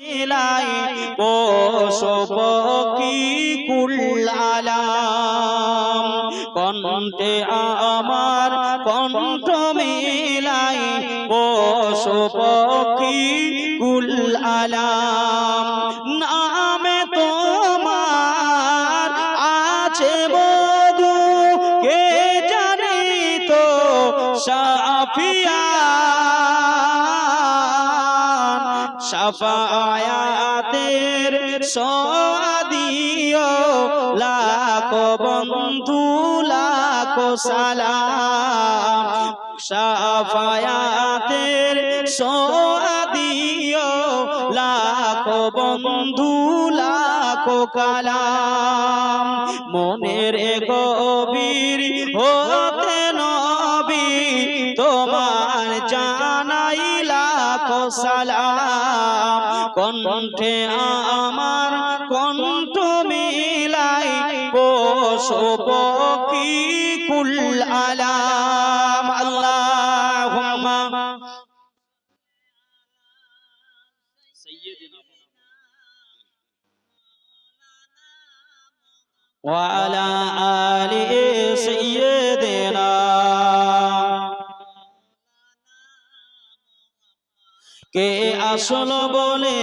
মিলাই পশু পক্ষী কুল আলাম। কণ্ঠে আমার কণ্ঠ মিলাই। পশু পক্ষী কুল আলাম। নামে তোমার আছে বধু। কে জানি সাফিয়া সাফায়াতের সাদিও লাখো বন্ধু, লাখো সালাম। সাফায়াতের সাদিও লাখো বন্ধু, লাখো কালাম। মনের গভীর হতে নবী, তোমার জানাই লাখো সালাম কণ্ঠে আমার কণ্ঠ মিলাই পশু পক্ষী কুল আলাম আল্লাহুম্মা وعلى آل আসল বলে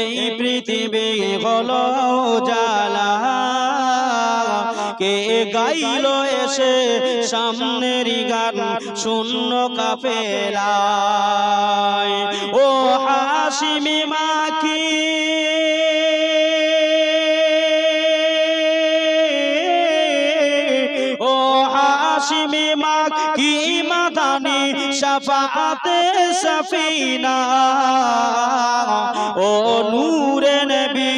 এই পৃথিবী হলো জালা কে গাইল এসে সামনের গান শূন্য কাফেলায়? ও হাসিমি মাখি। ও হাসিমি মাখ মাদানি। শাফাতে সফিনা। ও নূরে নবী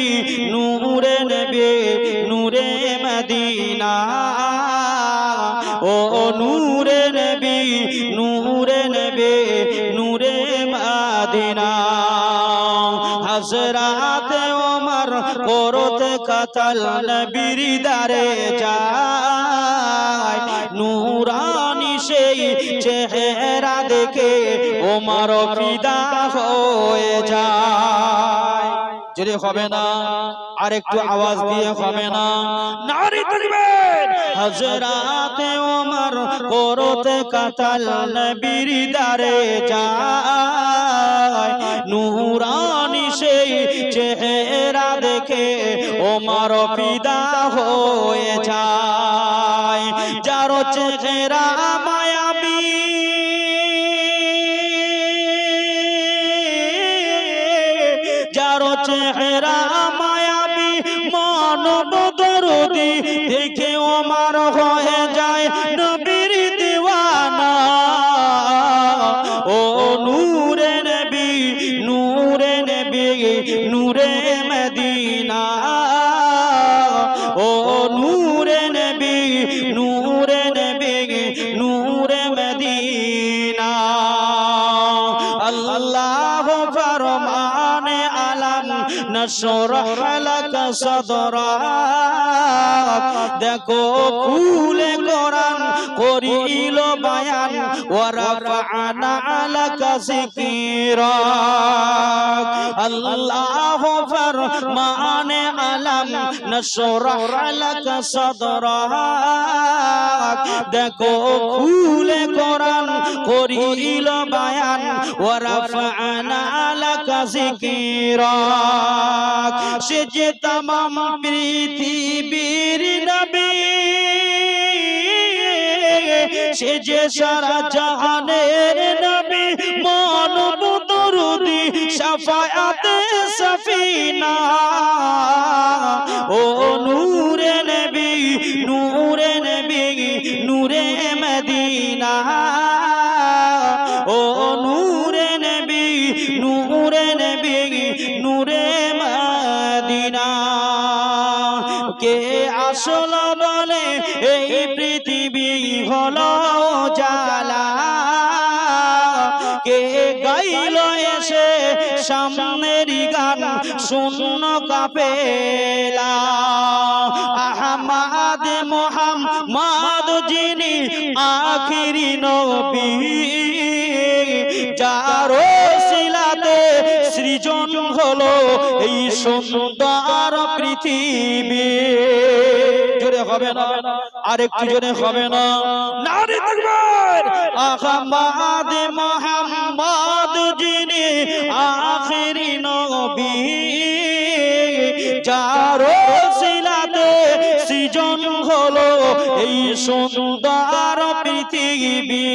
নূরে নবী, নূরে মদিনা। ও নূরে নবী নূরে নবী, নূরে মদিনা। হজরাতে ওমর করতে কতল নবীর দারে যায়, নূরানি সেই চেহারা দেখে ওমর ফিদা হয়ে যায়। যদি হবে না আর একটু আওয়াজ দিয়ে হবে না। নারী তুলবেন হজরাতে ওমর করতে কাতাল যায়। সেই চেহারা দেখে ওমর ফিদা হয়ে যায়। যার চেহারা যার চেহারা মায়াবি মানব দরদি দেখে নশরহ লাক সদরাক দেখো খুলে কোরআন করিল বায়ান ওয়ারাফানা আলাকা যিকিরাক আল্লাহ ফরমানে আলাম নশরহ লাক সদরাক দেখো, খুলে কোরআন করিল বায়ান ওয়ারাফানা আলাকা যিকিরাক সে যে তামাম পৃথিবীর নবী, সে যে সারা জাহানের নবী মানব দরুদি, শাফায়াতে নূরে নবী, নূরে মদিনা। কে আসল বলে, এই পৃথিবী হলো জালা কে গাইল এসে সামনের গান শূন্য কাপেলা। আহমাদ মোহাম্মদ যিনি আখিরি নবী, যারো সৃজন হলো এই সুন্দর পৃথিবী। জোরে হবে না আর একটু জোরে হবে না। নারী তাকবীর আহমদ মোহাম্মদ যিনি আখেরি নবী। যার শিলাতে সৃজন হলো এই সুন্দর পৃথিবী।